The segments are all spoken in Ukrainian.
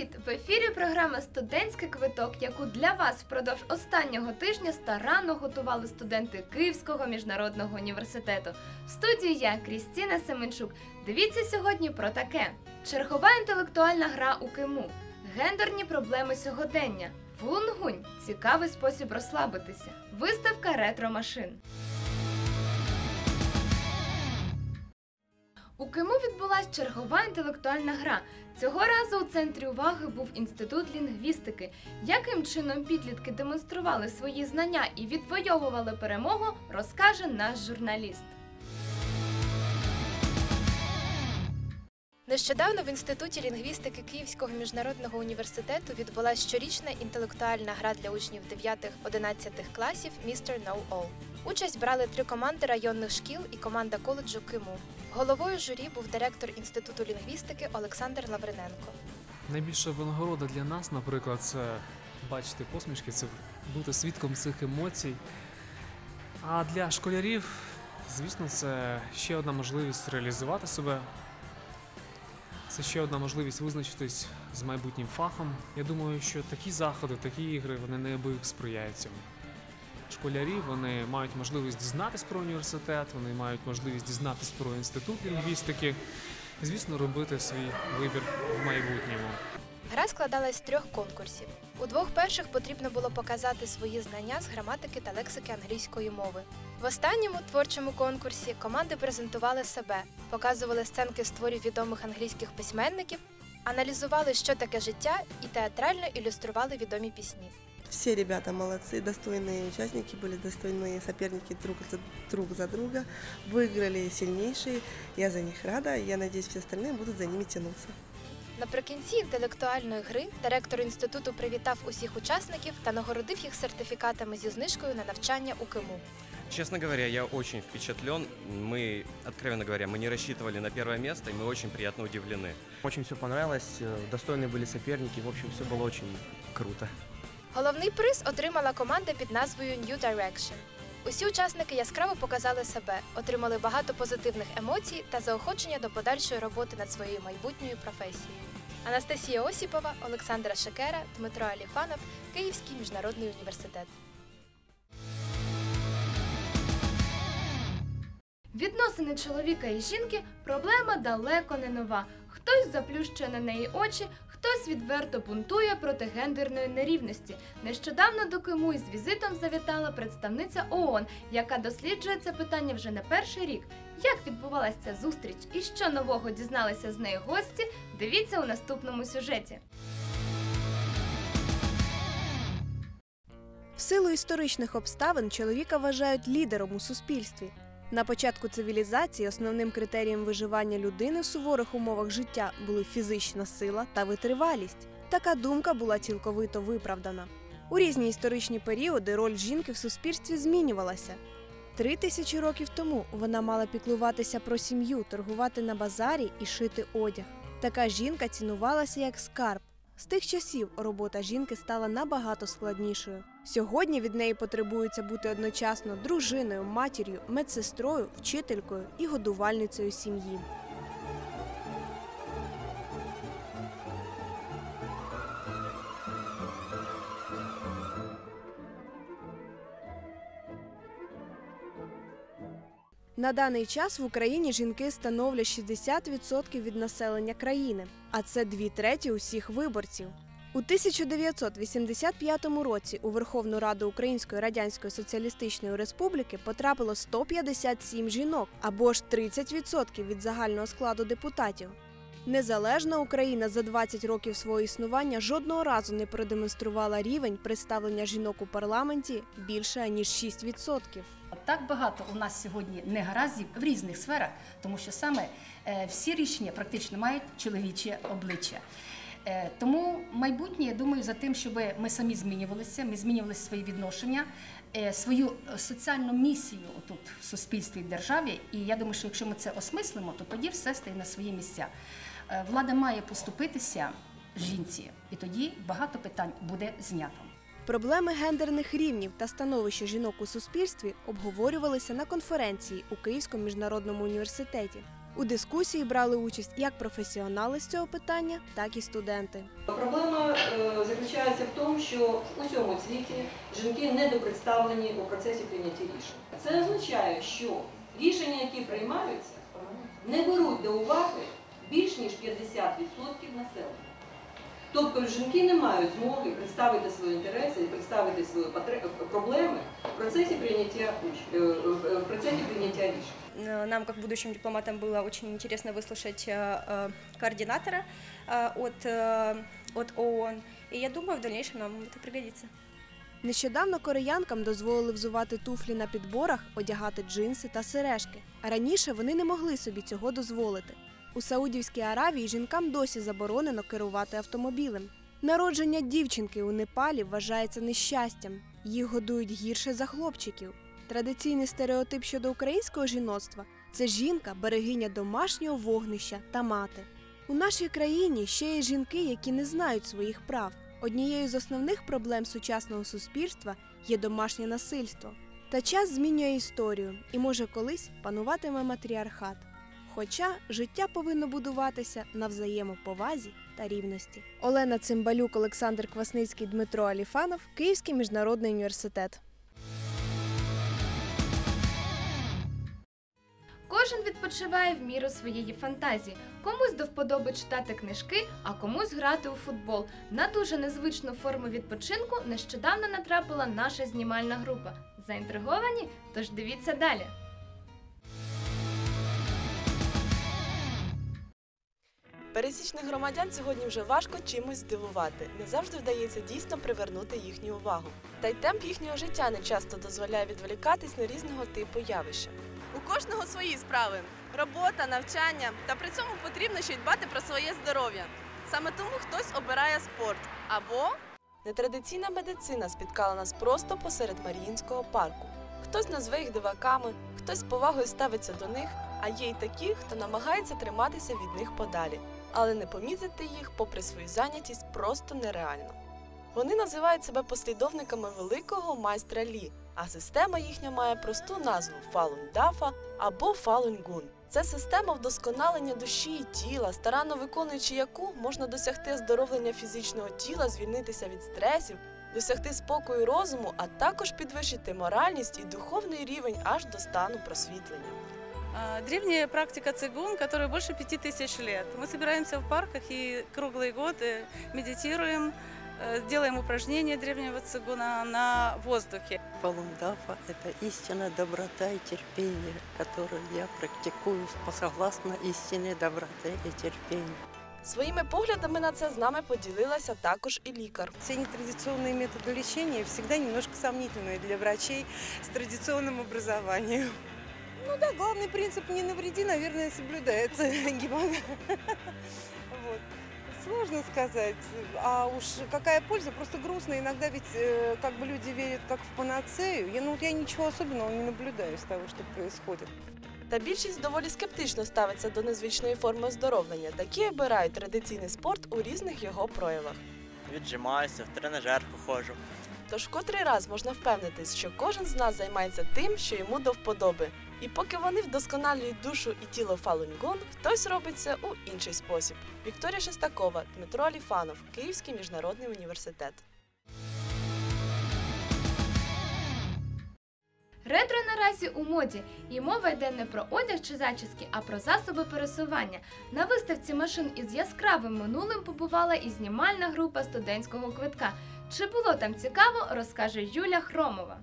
Привіт! В ефірі програма Студентський квиток, яку для вас впродовж останнього тижня старанно готували студенти Київського міжнародного університету. В студії я Крістіна Семенчук. Дивіться сьогодні про таке: чергова інтелектуальна гра у Киму, гендерні проблеми сьогодення, фулунгунь цікавий спосіб розслабитися, виставка ретро машин. У Киму відбулася чергова інтелектуальна гра. Цього разу у центрі уваги був інститут лінгвістики. Яким чином підлітки демонстрували свої знання і відвоювали перемогу, розкаже наш журналіст. Нещодавно в інституті лінгвістики Київського міжнародного університету відбулася щорічна інтелектуальна гра для учнів 9-11 класів Містер No All. Участь брали три команди районних шкіл і команда коледжу Киму. Головою журі був директор інституту лінгвістики Олександр Лавриненко. Найбільша винагорода для нас, наприклад, це бачити посмішки, це бути свідком цих емоцій. А для школярів, звісно, це ще одна можливість реалізувати себе. Це ще одна можливість визначитись з майбутнім фахом. Я думаю, що такі заходи, такі ігри, вони неабияк сприяють цьому. Школярі вони мають можливість дізнатись про університет, вони мають можливість дізнатись про інститут лінгвістики, звісно, робити свій вибір в майбутньому. Гра складалась з трьох конкурсів. У двох перших потрібно було показати свої знання з граматики та лексики англійської мови. В останньому творчому конкурсі команди презентували себе, показували сценки з творів відомих англійських письменників, аналізували, що таке життя, і театрально ілюстрували відомі пісні. Все ребята молодцы, достойные участники, были достойные соперники друг за, друг за друга. Выиграли сильнейшие. Я за них рада. Я надеюсь, все остальные будут за ними тянуться. Наприкінці інтелектуальної гри директор інституту привітав усіх учасників та нагородив їх сертифікатами зі знижкою на навчання у Киму. Честно говоря, я очень впечатлен. Мы, откровенно говоря, мы не рассчитывали на первое место, и мы очень приятно удивлены. Очень все понравилось, э, достойные были соперники, в общем, все было очень круто. Головний приз отримала команда під назвою New Direction. Усі учасники яскраво показали себе, отримали багато позитивних емоцій та заохочення до подальшої роботи над своєю майбутньою професією. Анастасія Осіпова, Олександра Шекера, Дмитро Аліфанов, Київський міжнародний університет. Відносини чоловіка і жінки проблема далеко не нова. Хтось заплющує на неї очі, хтось відверто бунтує проти гендерної нерівності. Нещодавно до Киму із візитом завітала представниця ООН, яка досліджує це питання вже не перший рік. Як відбувалася ця зустріч і що нового дізналися з неї гості? Дивіться у наступному сюжеті. В силу історичних обставин чоловіка вважають лідером у суспільстві. На початку цивілізації основним критерієм виживання людини в суворих умовах життя були фізична сила та витривалість. Така думка була цілковито виправдана. У різні історичні періоди роль жінки в суспільстві змінювалася. Три тисячі років тому вона мала піклуватися про сім'ю, торгувати на базарі і шити одяг. Така жінка цінувалася як скарб. З тих часів робота жінки стала набагато складнішою. Сьогодні від неї потребується бути одночасно дружиною, матір'ю, медсестрою, вчителькою і годувальницею сім'ї. На даний час в Україні жінки становлять 60% від населення країни, а це дві треті усіх виборців. У 1985 році у Верховну Раду Української Радянської Соціалістичної Республіки потрапило 157 жінок або ж 30% від загального складу депутатів. Незалежна Україна за 20 років свого існування жодного разу не продемонструвала рівень представлення жінок у парламенті більше ніж 6%. Так багато у нас сьогодні негараздів в різних сферах, тому що саме е, всі рішення практично мають чоловіче обличчя. Е, Тому майбутнє, я думаю, за тим, щоб ми самі змінювалися, ми змінювали свої відношення, свою е, соціальну місію тут в суспільстві і державі. І я думаю, що якщо ми це осмислимо, то тоді все стає на свої місця. Е, Влада має поступитися жінці, і тоді багато питань буде знято. Проблеми гендерних рівнів та становище жінок у суспільстві обговорювалися на конференції у Київському міжнародному університеті. У дискусії брали участь як професіонали з цього питання, так і студенти. Проблема е, заключається в тому, що в усьому світі жінки недопредставлені у процесі прийняття рішень. Це означає, що рішення, які приймаються, не беруть до уваги більш ніж 50% населення. Тобто жінки не мають змоги представити свої інтереси представити свої проблеми в процесі прийняття, е, е, в процесі прийняття рішень. Э, Нам, как будущим дипломатам, было очень интересно выслушать э, э, координатора э, от, э, от ООН. И я думаю, в дальнейшем нам это пригодится. Нещодавно кореянкам дозволили взувати туфлі на підборах, одягати джинси та сережки. А раніше вони не могли собі цього дозволити. У Саудівській Аравії жінкам досі заборонено керувати автомобілем. Народження дівчинки у Непалі вважається нещастям. Їх годують гірше за хлопчиків. Традиційний стереотип щодо українського жіноцтва це жінка, берегиня домашнього вогнища та мати. У нашій країні ще є жінки, які не знають своїх прав. Однією з основних проблем сучасного суспільства є домашнє насильство. Та час змінює історію і може колись пануватиме матріархат. Хоча життя повинно будуватися на взаємоповазі та рівності. Олена Цимбалюк, Олександр Квасницький, Дмитро Аліфанов, Київський міжнародний університет. Кожен відпочиває в міру своєї фантазії. Комусь до вподоби читати книжки, а комусь грати у футбол. На дуже незвичну форму відпочинку нещодавно натрапила наша знімальна група. Заінтриговані? Тож дивіться далі. Пересічних громадян сьогодні вже важко чимось здивувати. Не завжди вдається дійсно привернути їхню увагу. Та й темп їхнього життя не часто дозволяє відволікатись на різного типу явища. У кожного свої справи робота, навчання, та при цьому потрібно ще й дбати про своє здоров'я. Саме тому хтось обирає спорт або Нетрадиційна медицина спіткала нас просто посеред Маріїнського парку. Хтось назве їх диваками, хтось з повагою ставиться до них, а є й такі, хто намагається триматися від них подалі, але не помітити їх, попри свою зайнятість, просто нереально. Вони називають себе послідовниками великого майстра Лі, а система їхня має просту назву Фалунь-Дафа або Фалунь-Гун. Це система вдосконалення душі і тіла, старанно виконуючи яку можна досягти оздоровлення фізичного тіла, звільнитися від стресів, досягти спокою розуму, а також підвищити моральність і духовний рівень аж до стану просвітлення. А, Древняя практика цигун, которая больше пяти тысяч лет. Мы собираемся в парках и круглый год э, медитируем, э, делаем упражнения древнего цигуна на воздухе. Фалундафа – это истинная доброта и терпение, которую я практикую согласно истине доброты и терпения. Своїми поглядами на це з нами поділилася також і лікар. Все нетрадиционные методы лечения всегда немножко сомнительные для врачей с традиционным образованием. Ну да, главный принцип «не навреди», наверное, соблюдается Гиппократ. Сложно сказать. А уж какая польза? Просто грустно. Иногда ведь э, как бы люди верят как в панацею. Я, ну, я ничего особенного не наблюдаю из того, что происходит. Та більшість доволі скептично ставиться до незвичної форми оздоровлення. Такі обирають традиційний спорт у різних його проявах. Віджимаюся, в тренажерку ходжу. Тож котрий раз можна впевнитись, що кожен з нас займається тим, що йому до вподоби. І поки вони вдосконалюють душу і тіло Фалунь-Гун, хтось робить це у інший спосіб. Вікторія Шестакова, Дмитро Аліфанов, Київський міжнародний університет. Ретро наразі у моді, і мова йде не про одяг чи зачіски, а про засоби пересування. На виставці машин із яскравим минулим побувала і знімальна група студентського квитка. Чи було там цікаво, розкаже Юля Хромова.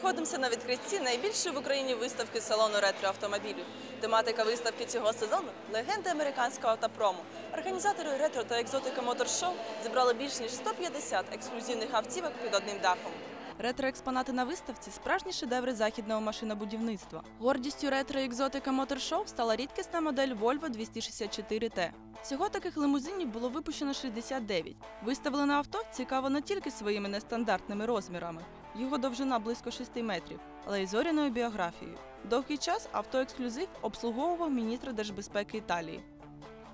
Знаходимося на відкритті найбільшої в Україні виставки салону ретро-автомобілів. Тематика виставки цього сезону легенди американського автопрому. Організатори ретро та екзотика мотор-шоу зібрали більш ніж 150 ексклюзивних автівок під одним дахом. Ретро-експонати на виставці справжні шедеври західного машинобудівництва. Гордістю ретро-екзотика Моторшоу стала рідкісна модель Volvo 264T. Всього таких лимузинів було випущено 69. Виставлене авто цікаво не тільки своїми нестандартними розмірами. Його довжина близько 6 метрів, але й зоряною біографією. Довгий час авто ексклюзив обслуговував міністр держбезпеки Італії.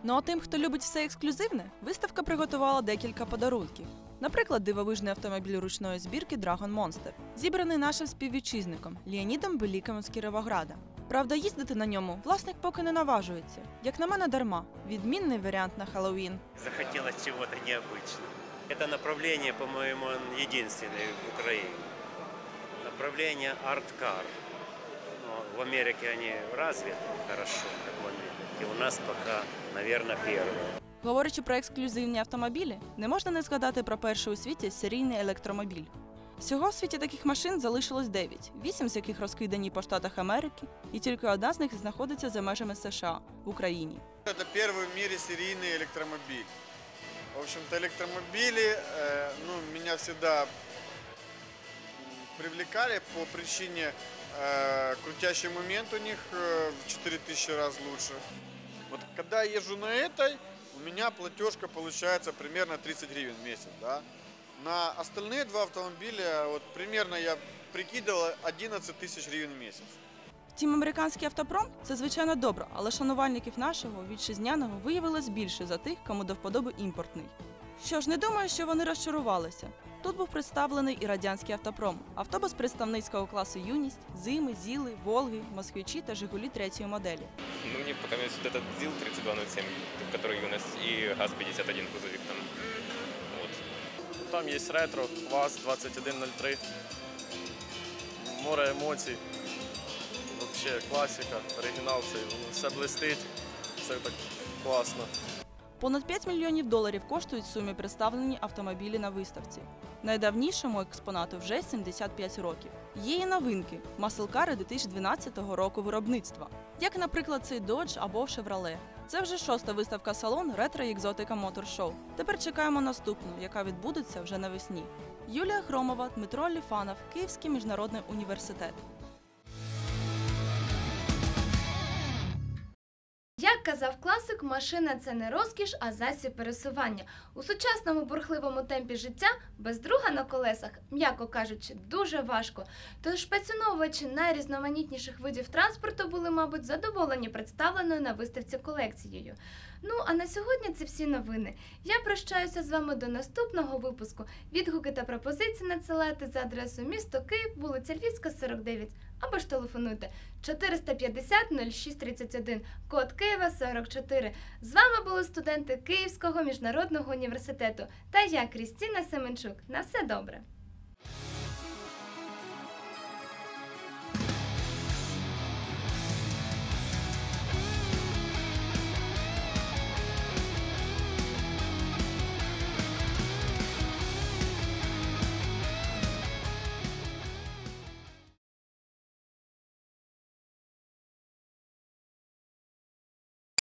Ну а тим, хто любить все ексклюзивне, виставка приготувала декілька подарунків. Наприклад, дивовижний автомобіль ручної збірки Dragon Monster, зібраний нашим співвітчизником Леонідом Беліком з Кіровограда. Правда, їздити на ньому власник поки не наважується. Як на мене, дарма. Відмінний варіант на Хеллоуін. Захотелось чего-то необычного. Это направление, по-моему, он единственный в Украине. Направление арт-кар. Но в Америке они развиты хорошо, как в Америке. И у нас пока, наверное, первое. Говорячи про ексклюзивні автомобілі, не можна не згадати про перший у світі серійний електромобіль. Всього в світі таких машин залишилось 9, 8 з яких розкидані по штатах Америки, і тільки одна з них знаходиться за межами США в Україні. Это первый в мире серийный электромобиль. В общем-то, электромобили, э, ну, меня всегда привлекали по причине э, крутящий момент у них э, в 4000 раз лучше. Вот когда я езжу на этой, у меня платежка получается примерно 30 гривен в месяц, да. На остальные два автомобиля, вот примерно я прикидывал 11 тысяч гривен в месяц. Втім, американський автопром це звичайно добре, але шанувальників нашого вітчизняного виявилось більше за тих, кому до вподоби імпортний. Що ж, не думаю, що вони розчарувалися. Тут був представлений і радянський автопром, автобус представницького класу Юність, Зими, Зіли, Волги, Москвичі та Жигулі третьої моделі. Ну, мне понравился вот этот ЗИЛ-3207, который юность, и ГАЗ-51 грузовик там. Вот. Там є ретро, ВАЗ-2103, море емоцій, взагалі класика, оригінал, це все блистить, все так класно. Понад 5 мільйонів доларів коштують сумі представлені автомобілі на виставці. Найдавнішому експонату вже 75 років. Є і новинки маселкари 2012 року виробництва, як, наприклад, цей Dodge або Chevrolet. Це вже шоста виставка салон Ретро Екзотика Мотор Шоу. Тепер чекаємо наступну, яка відбудеться вже навесні. Юлія Хромова, Дмитро Ліфанов, Київський міжнародний університет. Казав класик, машина це не розкіш, а засіб пересування. У сучасному бурхливому темпі життя без друга на колесах, м'яко кажучи, дуже важко. Тож поціновувачі найрізноманітніших видів транспорту були, мабуть, задоволені представленою на виставці колекцією. Ну а на сьогодні це всі новини. Я прощаюся з вами до наступного випуску. Відгуки та пропозиції надсилайте за адресою місто Київ, вулиця Львівська, 49, або ж телефонуйте 450 0631, код Києва 44. З вами були студенти Київського міжнародного університету та я, Крістіна Семенчук. На все добре!